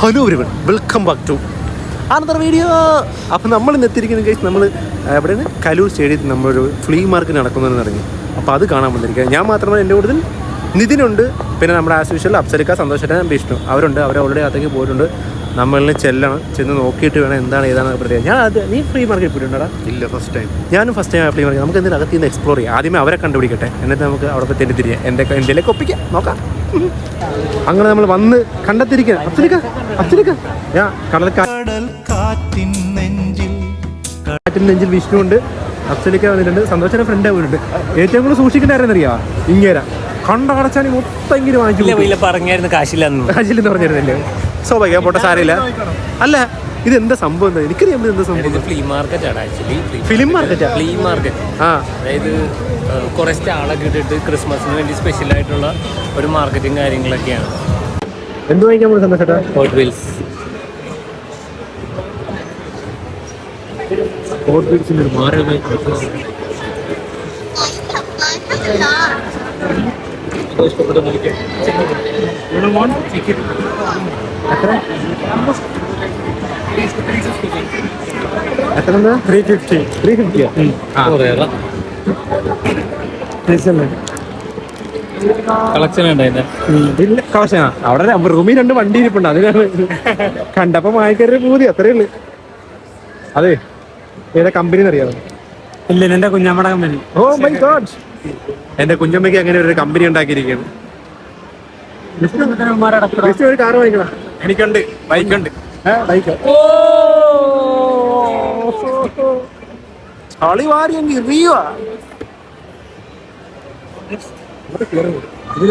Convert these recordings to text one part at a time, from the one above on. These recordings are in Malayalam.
Hello everyone welcome back to another video അപ്പോൾ നമ്മൾ ഇന്ന് എത്തിയിരിക്കുന്ന കേസ് നമ്മൾ എവിടെയാണ്? കലൂർ സ്റ്റേഡിയത്തിൽ നമ്മളൊരു ഫ്ലീ മാർക്കറ്റ് നടക്കുന്നതെന്ന് ഇറങ്ങി അപ്പോൾ അത് കാണാൻ വന്നിരിക്കുക ഞാൻ മാത്രമല്ല എന്റെ കൂടുതൽ നിതിനുണ്ട്. പിന്നെ നമ്മുടെ ആസ് യൂഷ്വൽ അപ്സരിക്ക സന്തോഷേട്ടൻ വിഷ്ണു. അവരുണ്ട്. അവർ ഓൾറെഡി അകത്തേക്ക് പോയിട്ടുണ്ട്. നമ്മളിൽ ചെല്ലണം. ചെന്ന് നോക്കിയിട്ട് വേണം എന്താണ് ഏതാണ് പറയുക ഞാൻ അത് നീ ഫ്രീ മാർക്കറ്റ് പോയിട്ടുണ്ടോടാ? ഇല്ല ഫസ്റ്റ് ടൈം ഞാനും ഫസ്റ്റ് ടൈം ഫ്രീ മാർക്കറ്റ് നമുക്ക് എന്തെങ്കിലും അകത്ത് നിന്ന് എക്സ്പ്ലോർ ചെയ്യാം. ആദ്യമേ അവരെ കണ്ടുപിടിക്കട്ടെ. എന്നിട്ട് നമുക്ക് അവിടെ പോയി തെറ്റിത്തിരിയാം എന്റെ എന്തെങ്കിലും ഒപ്പിക്കാം. നോക്കാം. അങ്ങനെ നമ്മൾ വന്ന് കണ്ടെത്തിരിക്കുക അച്ഛനിക്ക അച്ഛനിക്ക ഞാൻ കടൽക്കാ കടൽ കാറ്റിൻ നെഞ്ചിൽ കാറ്റിൽ നെഞ്ചിൽ വിഷ്ണു ഉണ്ട് അപ്സലിക്ക വന്നിട്ടുണ്ട്. സന്തോഷന്റെ ഫ്രണ്ട് ആവുന്നുണ്ട് ഏറ്റവും കൂടുതൽ സൂക്ഷിക്കേണ്ട ആരെന്ന് അറിയാം ഇങ്ങനെ കണ്ട കടച്ചാണി മൊത്തം ഇങ്ങനെ വാങ്ങിച്ചു പറഞ്ഞായിരുന്നു കാശില്ലെന്ന്. കാശില്ലെന്ന് പറഞ്ഞിരുന്നില്ലേ? സ്വാഭാവിക പോട്ടെ സാരയില്ല അല്ല ഇത് എന്താ സംഭവം എന്താ? എനിക്കറിയാം ഇത് എന്താ സംഭവം ഫ്ലീ മാർക്കറ്റ് ആണ് ആക്ച്വലി ഫിലിം മാർക്കറ്റാ ഫ്ലീ മാർക്കറ്റ് ആ? അതായത് കുറേ സ്റ്റാളൊക്കെ ഇട്ടിട്ട് ക്രിസ്മസിന് വേണ്ടി സ്പെഷ്യൽ ആയിട്ടുള്ള ഒരു മാർക്കറ്റും കാര്യങ്ങളൊക്കെയാണ്. എന്ത് വാങ്ങിക്കാൻ പോകും സന്തോഷം ഹോട്ട് വീൽസ് ഹോട്ട് വീൽസിന്റെ ഒരു മാരകമായ എത്ര? എത്ര ത്രീ ഫിഫ്റ്റി ത്രീ ഫിഫ്റ്റിയോ കളക്ഷൻ ഇല്ല. അവിടെ റൂമിൽ രണ്ട് വണ്ടി ഇരിപ്പുണ്ട്. അതിനാണ് കണ്ടപ്പോ വാങ്ങിക്കരുത് പൂതി അത്രേ ഉള്ളു. അതെ ഏതാ കമ്പനി അറിയാമോ ഇല്ല എന്റെ കുഞ്ഞമ്മയുടെ കമ്പനി ഓ മൈ ഗോഡ് എന്റെ കുഞ്ഞമ്മയ്ക്ക് അങ്ങനെ ഒരു കമ്പനി ഉണ്ടാക്കിയിരിക്കുകയാണ് ജസ്റ്റ് ഒരു കാർ വാങ്ങിക്കണം? എനിക്കുണ്ട് ബൈക്കുണ്ട് ബൈക്ക് ചളി വാരി അങ്ങ് എറിയുവാ ഇതിൽ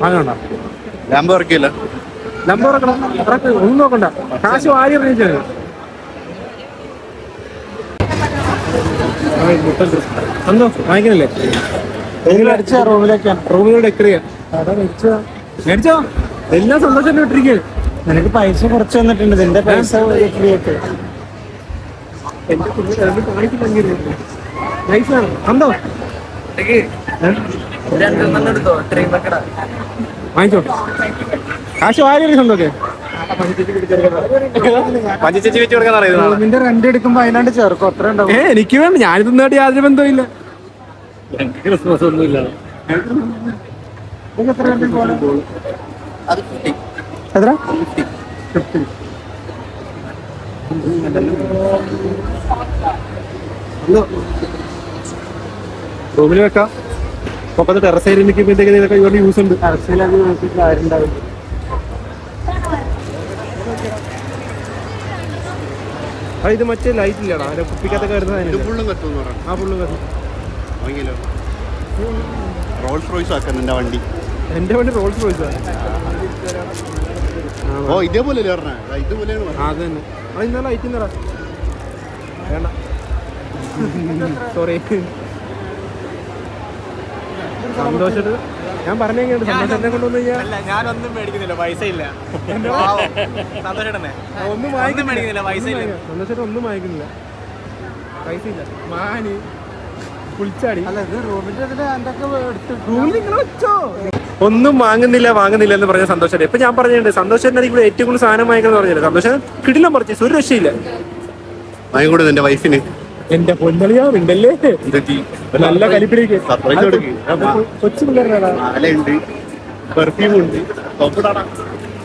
വാങ്ങണ്ട ഒന്നും നോക്കണ്ട. കാശ് വാരി എറിയിച്ചാണ് എന്തോ? വാങ്ങിക്കണില്ലേ അടിച്ച റൂമിലേക്കാണ് റൂമിൽ ഡെക്കർ ചെയ്യാം? മേടിച്ചോ? എല്ലാം സന്തോഷം ഇട്ടിരിക്കുകയാണ്. നിനക്ക് പൈസ കുറച്ച് തന്നിട്ടുണ്ട്. നിന്റെ പൈസ ആയിട്ട് എന്റെ കുഞ്ഞ് രണ്ട്. കണ്ടോ? കാശ് വാരി വെച്ച് കൊടുക്കാൻ റെന്റ് എടുക്കുമ്പോ അതിനാണ്ട് ചേർക്കും? അത്ര ഉണ്ടാവും. ഏ എനിക്ക് വേണ്ട. ഞാനിത് നേടി യാതൊരു ബന്ധവും ഇല്ല ക്രിസ്മസ് ഒന്നും ഇല്ല എത്ര റൂമിൽ വെക്കാം. പൊക്കത്ത് ടെറസ് ഏരിയ നിൽക്കുമ്പോഴത്തേക്ക് ഇതൊക്കെ ഇവരുടെ യൂസ് ഉണ്ട്. നോക്കിയിട്ട് ആ ഇത് മറ്റേ ലൈറ്റ് ഇല്ലടാ. അതിന്റെ കുപ്പിക്കത്തൊക്കെ വരുന്ന ഇത് സാധനം ഫുള്ളും ആ പുള്ളു കത്തി. വാങ്ങിയല്ലോ? റോൾസ് റോയ്സ് ആക്കാൻ എന്റെ വണ്ടി. എന്റെ വണ്ടി റോൾസ് റോയ്സ് ഓ ഇതേപോലെ അല്ലേ ഇതുപോലെയാണ്. അത് തന്നെ ആ ഇന്നാ ലൈറ്റ് ഇന്നടാ വേണ്ട. സോറി സന്തോഷട്ട് ഞാൻ പറഞ്ഞേക്കുണ്ട് സന്തോഷത്തെ കൊണ്ടുവന്നു കഴിഞ്ഞാൽ ഞാനൊന്നും മേടിക്കുന്നില്ല. പൈസ ഇല്ല. ഒന്നും വാങ്ങിക്കാൻ മേടിക്കുന്നില്ല, പൈസ ഇല്ല. സന്തോഷം ഒന്നും വാങ്ങിക്കുന്നില്ല. പൈസ ഇല്ല. മാന് കുളിച്ചാടി അല്ല ഇത് റൂമിന്റെ എന്തൊക്കെ എടുത്ത് റൂമിൽ നിങ്ങൾ വെച്ചോ. ഒന്നും വാങ്ങുന്നില്ല വാങ്ങുന്നില്ല എന്ന് പറഞ്ഞ സന്തോഷം ഇപ്പൊ ഞാൻ പറഞ്ഞിട്ടുണ്ട് സന്തോഷം ഇവിടെ ഏറ്റവും കൂടുതൽ സാധനം വാങ്ങിക്കണം പറഞ്ഞില്ല? സന്തോഷം കിടിലം പറിച്ചു ഒരു രക്ഷയില്ല. വാങ്ങിക്കൊടുത്തു എന്റെ വൈഫിന് എന്റെ പൊന്നളിയാ ഉണ്ടല്ലേ? നല്ല കലിപ്പിലേക്ക്. കൊച്ചു പെർഫ്യൂം ഉണ്ട്.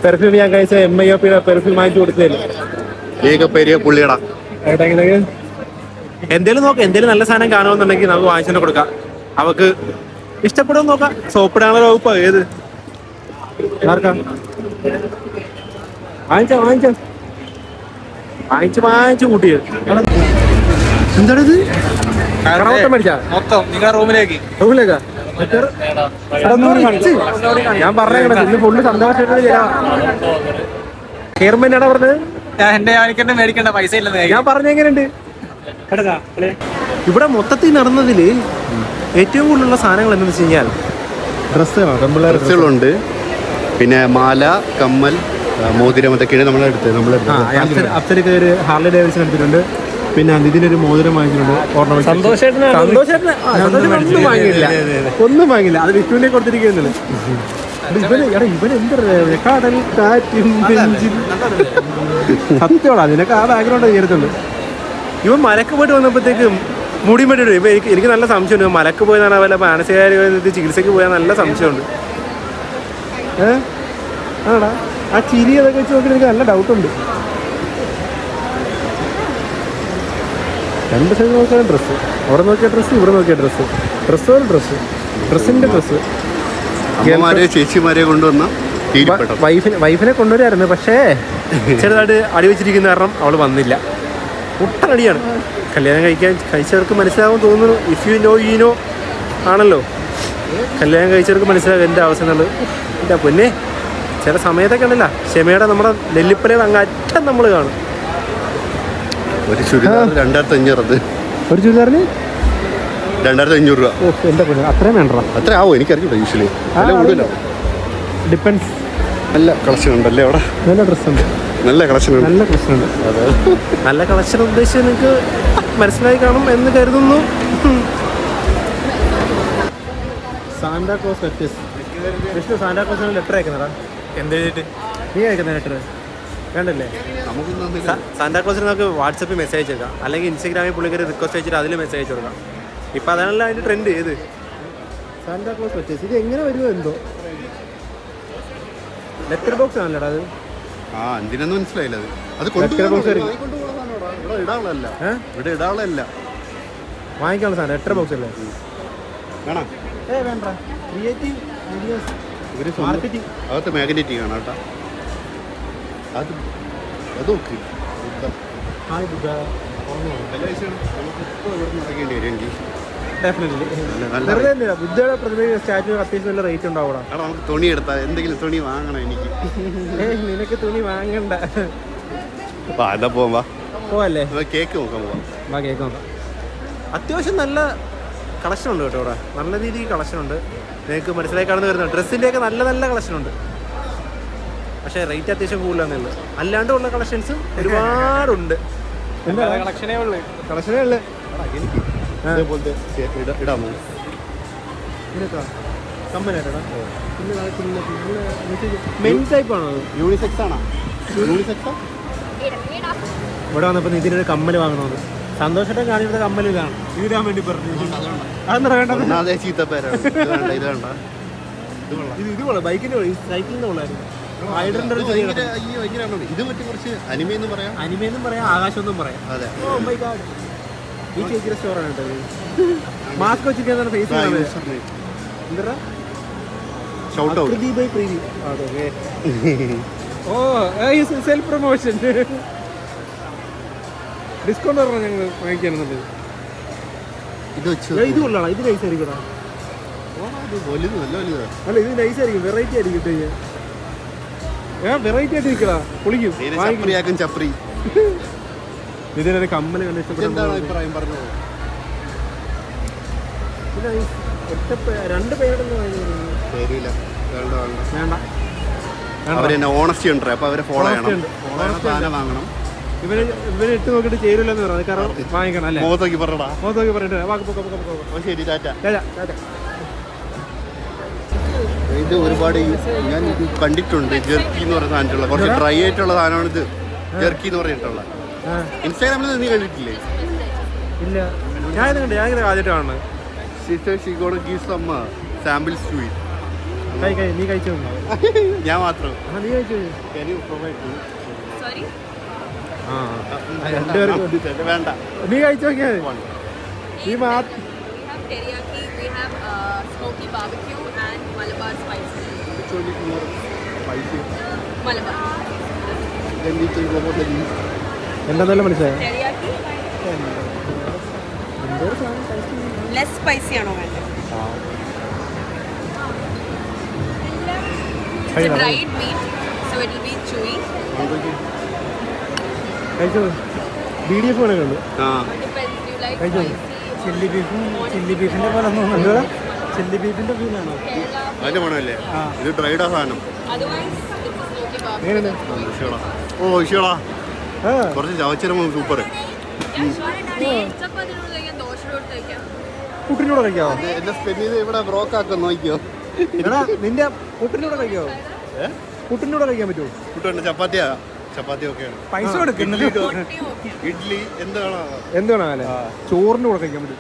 പെർഫ്യൂം ഞാൻ കഴിച്ച എം ഐ ഒ പിയുടെ പെർഫ്യൂം വാങ്ങിച്ചു കൊടുത്തതല്ലേ? പുള്ളിയടാ. എന്തേലും നോക്കാം എന്തേലും നല്ല സാധനം കാണുമെന്നുണ്ടെങ്കിൽ നമുക്ക് വാങ്ങിച്ചു കൊടുക്കാം. അവക്ക് ഇഷ്ടപ്പെടുമെന്ന് നോക്കാം. സോപ്പിടാനുള്ള വകുപ്പാ ഏത്? ആർക്കാ? വാങ്ങിച്ച വാങ്ങിച്ച. വാങ്ങിച്ച് വാങ്ങിച്ചു കൂട്ടിയത് എന്താണിത്? കറവട്ടം മേടിച്ചാ? മൊത്തം. നിങ്ങൾ റൂമിലേക്ക്. റൂമിലേക്കാ? ഞാൻ പറഞ്ഞേക്കണേ ഇന്ന് ഫുള്ള് സന്തോഷമായിട്ട് ചെയർമാൻ ആടാ പറഞ്ഞത്? എന്റെ എനിക്കെന്നെ മേടിക്കേണ്ട പൈസ ഇല്ലെന്ന് ഞാൻ പറഞ്ഞെങ്ങനെയുണ്ട് ഇവിടെ മൊത്തത്തിൽ നടന്നതിൽ ഏറ്റവും കൂടുതലുള്ള സാധനങ്ങൾ എന്താണെന്ന് വെച്ച് കഴിഞ്ഞാൽ ഡ്രസ്സുകളാണ് ഡ്രസ്സുകളുണ്ട്. പിന്നെ മാല കമ്മൽ മോതിരം അതൊക്കെയാണ് നമ്മളെടുത്തത് നമ്മളെടുത്തത് അപ്സരക്ക് ഒരു ഹാർലി ഡേവിഡ്സൺ എടുത്തിട്ടുണ്ട്. പിന്നെ ഇതിനൊരു മോതിരം വാങ്ങിച്ചിട്ടുണ്ട്. വാങ്ങിയില്ല. ഒന്നും വാങ്ങിയില്ല. അത് വിഷ്ണുവിനെ കൊടുത്തിരിക്കുന്നില്ല സത്യമാണ്? നിനക്ക് ആ ബാക്ക്ഗ്രൗണ്ട് ചേർത്തുള്ളൂ ഇവൻ മലക്ക് പോയിട്ട് വന്നപ്പോഴത്തേക്കും മുടി മുടി ഇപ്പൊ എനിക്ക് എനിക്ക് നല്ല സംശയമുണ്ട്. മലക്ക് പോയെന്നാണ് വല്ല മാനസികാരോഗ്യ ചികിത്സയ്ക്ക് പോയാൽ നല്ല സംശയമുണ്ട്. ഏ? ആടാ ആ ചിരി അതൊക്കെ വെച്ച് നോക്കി എനിക്ക് നല്ല ഡൗട്ടുണ്ട് രണ്ട് സൈഡ് നോക്കിയാൽ ഡ്രസ്സ് അവിടെ നോക്കിയ ഡ്രസ്സ് ഇവിടെ നോക്കിയ ഡ്രസ്സ് ഡ്രസ്സ് ഒരു ഡ്രസ്സ് ഡ്രസ്സിന്റെ ഡ്രസ്സ് അമ്മമാരെ ചേച്ചിമാരെ കൊണ്ടുവന്ന വൈഫിനെ വൈഫിനെ കൊണ്ടുവരായിരുന്നു പക്ഷേ ചെറുതായിട്ട് അടി വെച്ചിരിക്കുന്ന കാരണം അവൾ വന്നില്ല. മുട്ടനടിയാണ് കല്യാണം കഴിക്കാൻ കഴിച്ചവർക്ക് മനസ്സിലാവും തോന്നുന്നു. If you know you know ആണല്ലോ. കല്യാണം കഴിച്ചവർക്ക് മനസ്സിലാവും എന്റെ ആവശ്യങ്ങൾ എന്നുള്ളത്. എന്റെ പൊന്നെ? ചില സമയത്തൊക്കെ ഉണ്ടല്ല. ക്ഷമയുടെ നമ്മുടെ നെല്ലിപ്പലയുടെ അങ്ങ് അറ്റം നമ്മൾ കാണും. ഒരു ചുരിദാർ രണ്ടായിരത്തി അഞ്ഞൂറ് അത് ഒരു ചുരിദാറിന്? രണ്ടായിരത്തി അഞ്ഞൂറ് രൂപ. ഓ എന്റെ പൊന്നെ? അത്രയും വേണ്ട അത്ര ആവോ? എനിക്കറിഞ്ഞൂടാ യൂഷ്വലി ആ, നല്ല കൂടുതലോ. ഡിപ്പെൻസ് നല്ല കളക്ഷൻ ഉണ്ടല്ലേ അവിടെ? നല്ല ഡ്രസ്സുണ്ട് നല്ല കളക്ഷൻ ഉണ്ട്. നല്ല കളക്ഷൻ ഉണ്ട്. നല്ല കളക്ഷൻ ഉദ്ദേശിച്ച് നിങ്ങൾക്ക് മനസ്സിലായി കാണും എന്ന് കരുതുന്നു. Santa Claus letters. Vishnu Santa ക്ലോസിന് letter അയക്കുന്നതാ? ചെയ്തിട്ട് നീ അയക്കുന്ന ലെറ്റർ വേണ്ടല്ലേ? നമുക്ക് സാന്റാ ക്ലോസിന് നമുക്ക് വാട്സപ്പിൽ മെസ്സേജ് അയച്ചേക്കാം. അല്ലെങ്കിൽ ഇൻസ്റ്റാഗ്രാമിൽ പുള്ളിക്കൊരു റിക്വസ്റ്റ് അയച്ചിട്ട് അതിൽ മെസ്സേജ് അയച്ചു കൊടുക്കാം. ഇപ്പം അതാണല്ലോ അതിന്റെ ട്രെൻഡ് ഏത്? Santa Claus letters. ഇത് എങ്ങനെ വരുമോ എന്തോ? ലെറ്റർ ബോക്സ് ആണല്ലോടാ അത്. ആ എന്തിനെന്ന് മനസ്സിലായില്ല അത്. അത് ആയിരിക്കും. കൊണ്ടുപോകുന്നതാണോടാ ഇവിടെ ഇടാനുള്ളതല്ല. വാങ്ങിക്കാനുള്ള സാധനം എത്ര ബോക്സ് അല്ലേ? വേണം. ഏ വേണ്ട. ക്രിയേറ്റീവ് ഐഡിയാസ് ഇവർ മാർക്കറ്റിംഗ് അകത്ത് മാഗ്നറ്റിക് കാണാം കേട്ടോ. അത് അത് ഓക്കെ ഹായ് ബുദ്ധ നമുക്കിപ്പോൾ ഇവിടെ നടക്കേണ്ടി വരും എനിക്ക് ഡെഫിനറ്റ്ലി ബുദ്ധയുടെ പ്രതിമ സ്റ്റാച്ചു അത്യാവശ്യം നല്ല റേറ്റ് ഉണ്ടാവൂടാ. നമുക്ക് തുണി എടുത്താൽ എന്തെങ്കിലും തുണി വാങ്ങണം എനിക്ക്. നിനക്ക് തുണി വാങ്ങണ്ട. വാ പോവാം പോവല്ലേ? കേക്ക് നോക്കാൻ പോവാം. വാ കേക്ക് നോക്കാം. അത്യാവശ്യം നല്ല കളക്ഷൻ ഉണ്ട് കേട്ടോ ഇവിടെ. നല്ല രീതിയിൽ കളക്ഷൻ ഉണ്ട്. നിങ്ങൾക്ക് മനസ്സിലായി കാണുന്ന വരുന്നത് ഡ്രസ്സിന്റെയൊക്കെ നല്ല നല്ല കളക്ഷൻ ഉണ്ട്. പക്ഷേ റേറ്റ് അത്യാവശ്യം കൂടുതലാണെന്നുള്ളത് അല്ലാണ്ട് ഉള്ള കളക്ഷൻസ് ഒരുപാടുണ്ട്. കളക്ഷനേ ഉള്ളു. കളക്ഷനേ ഉള്ളു. എനിക്ക് ഇതേപോലത്തെ നിനക്കാ കമ്പനായിട്ടാ മെയിൻ ടൈപ്പ് ആണോ യൂണിസെക്സ് ആണോ? യൂണിസെക്സാ? ഇവിടെ വന്നപ്പോൾ നിതിനൊരു കമ്മൽ വാങ്ങണമെന്ന് സന്തോഷത്തെ കാണിയുടെ കമ്മൽ ഇതാണ് ഇതിടാൻ വേണ്ടി പറഞ്ഞു. ചീത്ത പേരാണ് ഇത് വേണ്ട ഇത് ഇത് കൊള്ളാം. ബൈക്കിന്റെ സൈക്കിളിന്റെ കൊള്ളായിരുന്നു. ഒരു ഇത് മറ്റേ കുറച്ച് പറയാം. അനിമയെന്നും പറയാം ആകാശമെന്നും പറയാം. അതെ. ഓ മൈ ഗാഡ് ഈ ചേച്ചിയുടെ സ്റ്റോറാണ് കേട്ടോ മാസ്ക് വെച്ചിരിക്കുന്ന ഫേസ് എന്താ by Preethi oh self promotion discount പറഞ്ഞാൽ ഞങ്ങൾ വാങ്ങിക്കാനുള്ളത്. ഇത് കൊള്ളാം. ഇത് നൈസ് ആയിരിക്കും ഓ, ഇത് വലുത് അല്ല ഇത് നൈസ് ആയിരിക്കും. വെറൈറ്റി ആയിരിക്കും ഏ വെറൈറ്റി ആയിട്ട് ഇരിക്കടാ പൊളിക്കും. ചപ്രി. ഇതിനൊരു കമ്മൽ കണ്ട് അഭിപ്രായം? പറഞ്ഞത്. ഒറ്റ പേ- രണ്ട് വേണ്ട വേണ്ട. വേണ്ട. അവർ ഓണസ്റ്റി ഉണ്ട് അപ്പൊ അവരെ ഫോളോ Honesty ചെയ്യണം. ഉണ്ട്. Follow ചെയ്യണം, സാധനം വാങ്ങണം? ഇവർ ഇവർ ഇട്ട് നോക്കിയിട്ട് പറഞ്ഞു. കാരണം വാങ്ങിക്കണം അല്ലേ? മുഖത്തേക്ക് പറയടാ മുഖത്ത് നോക്കി പറഞ്ഞിട്ട് വാക്ക് പൊക്ക പൊക്ക പൊക്ക അപ്പൊ ശരി ടാറ്റ. ഇത് ഒരുപാട് ഈ- ഞാൻ ഇത് കണ്ടിട്ടുണ്ട്. ജെർക്കി എന്ന് പറയുന്ന സാധനമുള്ള കുറച്ച് ഡ്രൈ ആയിട്ടുള്ള സാധനമാണ് ഇത് ജെർക്കി എന്ന് പറഞ്ഞിട്ടുള്ള. ഇൻസ്റ്റാഗ്രാമിൽ നീ കണ്ടിട്ടില്ലേ ഇല്ല ഞാൻ കണ്ടു ഞാൻ ഇത് ആദ്യമായിട്ട് കാണുന്നത് sister she god give some sample sweet കൈ കൈ നീ കഴിച്ചു നോക്ക്. ഞാൻ മാത്രം നീ കഴിച്ചു വേണ്ട നീ കഴിച്ചു നോക്കിയാൽ We have teriyaki, we have uh, smoky barbecue and Malabar spicy. Which one is more spicy? Malabar. Then we can go for the least. എന്താന്നല്ല മനസ്സിലായോ? Less spicy ആണോ വേണ്ടത്? Dried meat, so it will be chewy. കഴിച്ചു ബി ഡി എഫ് കണക്കുണ്ട്? ചില്ലി ബീഫും ചില്ലി ബീഫിന്റെ പോലെ ഒന്നും? ചില്ലി ബീഫിന്റെ ഫീലാണോ. അതിന്റെ മണമല്ലേ ഇത് ഡ്രൈഡ് സാധനം ആ, ഇഷ്ടാ. കുറച്ച് ചവച്ചിരം സൂപ്പർ കുട്ടിനോട് കഴിക്കാവോ എന്നെ സ്പെൻഡ് ചെയ്ത് ഇവിടെ ബ്രോക്ക് ആക്കാൻ നോക്കിയോ? എടാ നിന്റെ പുട്ടിന്റെ കൂടെ കഴിക്കാവോ പുട്ടിന്റെ കൂടെ കഴിക്കാൻ പറ്റുമോ? കൂട്ടുണ്ട് ചപ്പാത്തിയാ. ചപ്പാത്തി ഒക്കെയാണ് പൈസ കൊടുക്കുന്നത് ഇഡ്ഡലി എന്താണ് എന്ത് വേണം ചോറിന്റെ കൂടെ കഴിക്കാൻ പറ്റും.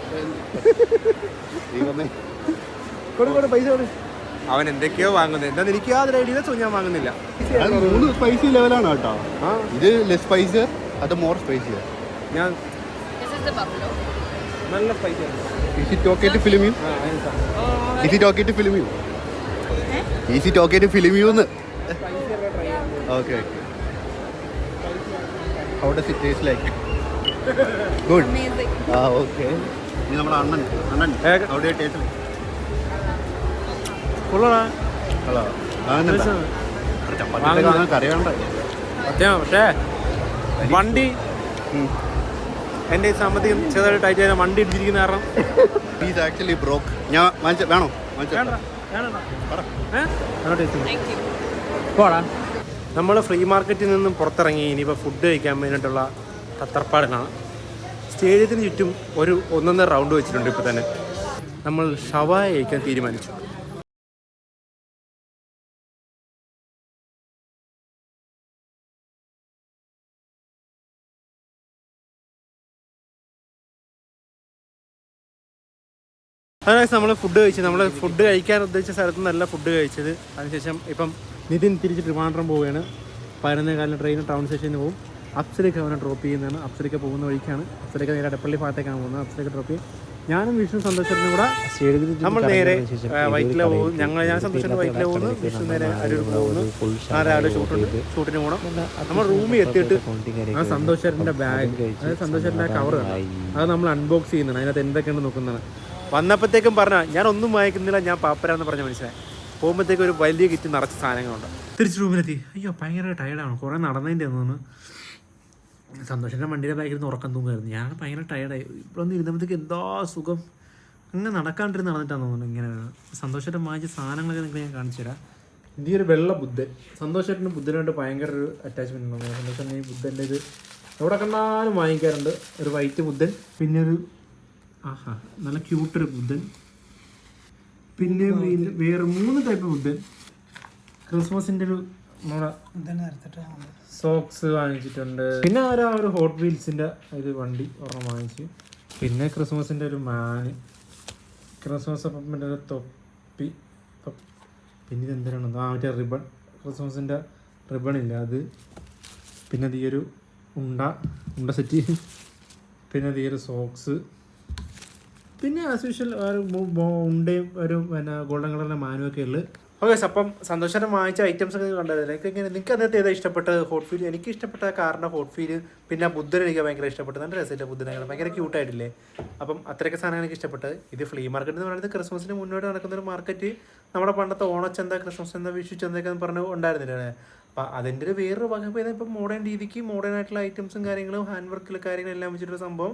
പൈസ കൊടു അവൻ എന്തൊക്കെയോ വാങ്ങുന്നത്. എന്താന്ന് എനിക്ക് യാതൊരു ഐഡിയ സോ ഞാൻ വാങ്ങുന്നില്ല. അത് മൂന്ന് സ്പൈസി ലെവലാണ് കേട്ടോ. ആ? ഇത് ലെസ് സ്പൈസ് അത് മോർ സ്പൈസി ഞാൻ This is the buffalo. നല്ല spicy is it okay to film you is it okay to film you is it okay to film you എന്ന്? Okay okay how does it taste like good Amazing. ആ ഓക്കെ ഇനി നമ്മുടെ അണ്ണൻ അണ്ണൻ ഏക- അവിടെ ടേസ്റ്റ് you taste അങ്ങനെ സത്യം പക്ഷേ വണ്ടി. എന്റെ സാമ്പത്തികം ചെറുതായിട്ട് ടൈറ്റ് ചെയ്ത വണ്ടി ഇടിച്ചിരിക്കുന്ന കാരണം. ഈസ് ആക്ച്വലി ബ്രോക്ക് ഞാൻ വാങ്ങിച്ച വേണോ. പോടാ. നമ്മൾ ഫ്രീ മാർക്കറ്റിൽ നിന്നും പുറത്തിറങ്ങി ഇനിയിപ്പോൾ ഫുഡ് കഴിക്കാൻ വേണ്ടിയിട്ടുള്ള തത്രപ്പാടിനാണ് സ്റ്റേഡിയത്തിന് ചുറ്റും ഒരു ഒന്നൊന്നര റൗണ്ട് വെച്ചിട്ടുണ്ട് ഇപ്പോൾ തന്നെ. നമ്മൾ ഷവായ കഴിക്കാൻ തീരുമാനിച്ചു. അതായത് നമ്മൾ ഫുഡ് കഴിച്ചു നമ്മൾ ഫുഡ് കഴിക്കാൻ ഉദ്ദേശിച്ച സ്ഥലത്ത് നല്ല ഫുഡ് കഴിച്ചത്. അതിനുശേഷം ഇപ്പം നിതിൻ തിരിച്ച് ട്രിവാൻഡ്രം പോവുകയാണ്. പതിനൊന്നേ കാലിന് ട്രെയിൻ ടൗൺ സ്റ്റേഷനിൽ പോകും അപ്സരയ്ക്ക് അവനെ ഡ്രോപ്പ് ചെയ്യുന്നതാണ്. അപ്സരയ്ക്ക് പോകുന്ന വഴിക്കാണ്. അപ്സരയ്ക്ക് നേരെ അടപ്പള്ളി ഭാഗത്തേക്കാണ് പോകുന്നത്. അപ്സരയ്ക്ക് ഡ്രോപ്പ് ചെയ്യും. ഞാനും വിഷ്ണു സന്തോഷത്തിനും കൂടെ നമ്മൾ നേരെ വൈറ്റില പോകും. ഞങ്ങൾ ഞാൻ സന്തോഷത്തിന് വൈറ്റില പോകുന്നു. വിഷ്ണു നേരെ അരൂർ പോകുന്നു. ആ ഷൂട്ടുണ്ട് ഷൂട്ടിന് പോകണം നമ്മൾ റൂമിൽ എത്തിയിട്ട് ആ സന്തോഷന്റെ ബാഗ് അതായത് സന്തോഷത്തിന്റെ കവർ അത് നമ്മൾ അൺബോക്സ് ചെയ്യുന്നതാണ്. അതിനകത്ത് എന്തൊക്കെയാണ് നോക്കുന്നതാണ്. വന്നപ്പോഴത്തേക്കും പറഞ്ഞ ഞാൻ ഒന്നും വാങ്ങിക്കുന്നില്ല ഞാൻ പാപ്പരാന്ന് പറഞ്ഞ മനസ്സിലായി പോകുമ്പോഴത്തേക്കും ഒരു വലിയ കിറ്റ് നിറച്ച സാധനങ്ങളുണ്ട്. തിരിച്ച് റൂമിലെത്തി. അയ്യോ ഭയങ്കര ടയർഡാണ് കുറേ നടന്നതിന്റെ തോന്നുന്നു. സന്തോഷിന്റെ വണ്ടിയുടെ ബാഗിൽ നിന്ന് ഉറക്കം തൂങ്ങായിരുന്നു ഞാൻ ഭയങ്കര ടയർഡായി ഇപ്പോഴൊന്നും ഒന്ന് ഇരുന്നപ്പോഴത്തേക്ക് എന്താ സുഖം? അങ്ങനെ നടക്കാണ്ടിരുന്ന് നടന്നിട്ടാണ് തോന്നുന്നു ഇങ്ങനെ സന്തോഷേട്ടൻ വാങ്ങിച്ച സാധനങ്ങളൊക്കെ നിങ്ങൾക്ക് ഞാൻ കാണിച്ചു തരാം. ഈ ഒരു വെള്ള ബുദ്ധൻ. സന്തോഷത്തിന് ബുദ്ധനായിട്ട് ഭയങ്കര ഒരു അറ്റാച്ച്മെന്റ് ഉണ്ട് സന്തോഷം ഈ ബുദ്ധന്റെ ഇത് എവിടെ കണ്ടാലും വാങ്ങിക്കാറുണ്ട്. ഒരു വൈറ്റ് ബുദ്ധൻ പിന്നെ ഒരു ആഹാ നല്ല ക്യൂട്ടൊരു ബുദ്ധൻ. പിന്നെ വേറെ മൂന്ന് ടൈപ്പ് ബുദ്ധൻ. ക്രിസ്മസിന്റെ ഒരു നമ്മുടെ സോക്സ് വാങ്ങിച്ചിട്ടുണ്ട്. പിന്നെ ആരാ ആ ഒരു ഹോട്ട് വീൽസിന്റെ ഒരു വണ്ടി ഒരെണ്ണം വാങ്ങിച്ചു. പിന്നെ ക്രിസ്മസിന്റെ ഒരു മാന് ക്രിസ്മസ് അപ്പന്റെ ഒരു തൊപ്പി. പിന്നെ ഇത് എന്തിനാണ്? ആ മറ്റേ റിബൺ. ക്രിസ്മസിന്റെ റിബൺ ഇല്ല അത്? പിന്നെ ഈയൊരു ഈ ഒരു ഉണ്ട. ഉണ്ട സെറ്റ് പിന്നെ ഈയൊരു ഈ ഒരു സോക്സ് പിന്നെ ആസ് യൂഷ്വൽ ഒരു ഉണ്ടയും ഒരു പിന്നെ ഗോൾഡൻ കളറിലെ മാനും ഒക്കെ ഉള്ളു. ഓക്കെ അപ്പം സന്തോഷം വാങ്ങിച്ച ഐറ്റംസ് ഒക്കെ കണ്ടത് എനിക്ക് ഇങ്ങനെ നിങ്ങൾക്ക് അതിനകത്ത് ഏതാ ഇഷ്ടപ്പെട്ട ഹോട്ട് ഫീൽ എനിക്ക് ഇഷ്ടപ്പെട്ട കാറിന്റെ ഹോട്ട് ഫീൽ പിന്നെ ബുദ്ധൻ എനിക്ക് ഭയങ്കര ഇഷ്ടപ്പെട്ടത്. നല്ല രസമില്ല ബുദ്ധനെ ഭയങ്കര ക്യൂട്ടായിട്ടില്ലേ അപ്പം അത്രയൊക്കെ സാധനങ്ങൾ എനിക്ക് ഇഷ്ടപ്പെട്ടത്. ഇത് ഫ്ലീ മാർക്കറ്റ് എന്ന് പറയുന്നത് ക്രിസ്മസിന് മുന്നോട്ട് നടക്കുന്ന ഒരു മാർക്കറ്റ് നമ്മുടെ പണ്ടത്തെ ഓണച്ചന്ത ക്രിസ്മസ് ചന്ത വിഷു ചന്തയൊക്കെ പറഞ്ഞ് ഉണ്ടായിരുന്നില്ലേ? അപ്പം അതിന്റെ ഒരു വേറൊരു വകഭേദം ഇപ്പം മോഡേൺ രീതിക്ക് മോഡേൺ ആയിട്ടുള്ള ഐറ്റംസും കാര്യങ്ങളും ഹാൻഡ് വർക്കിൽ കാര്യങ്ങളും എല്ലാം വെച്ചിട്ടൊരു സംഭവം.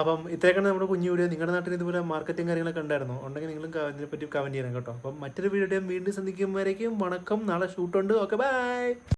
അപ്പം ഇത്രയൊക്കെയാണ് നമ്മുടെ കുഞ്ഞു വീഡിയോ. നിങ്ങളുടെ നാട്ടിൽ ഇതുപോലെ മാർക്കറ്റിംഗ് കാര്യങ്ങളൊക്കെ ഉണ്ടായിരുന്നു? ഉണ്ടെങ്കിൽ നിങ്ങളും അതിനെപ്പറ്റി കമന്റ് ചെയ്യണം കേട്ടോ. അപ്പം മറ്റൊരു വീഡിയോ വീണ്ടും സന്ധിക്കുമ്പോഴേക്കും വണക്കം. നാളെ ഷൂട്ടുണ്ട് ഓക്കെ ബൈ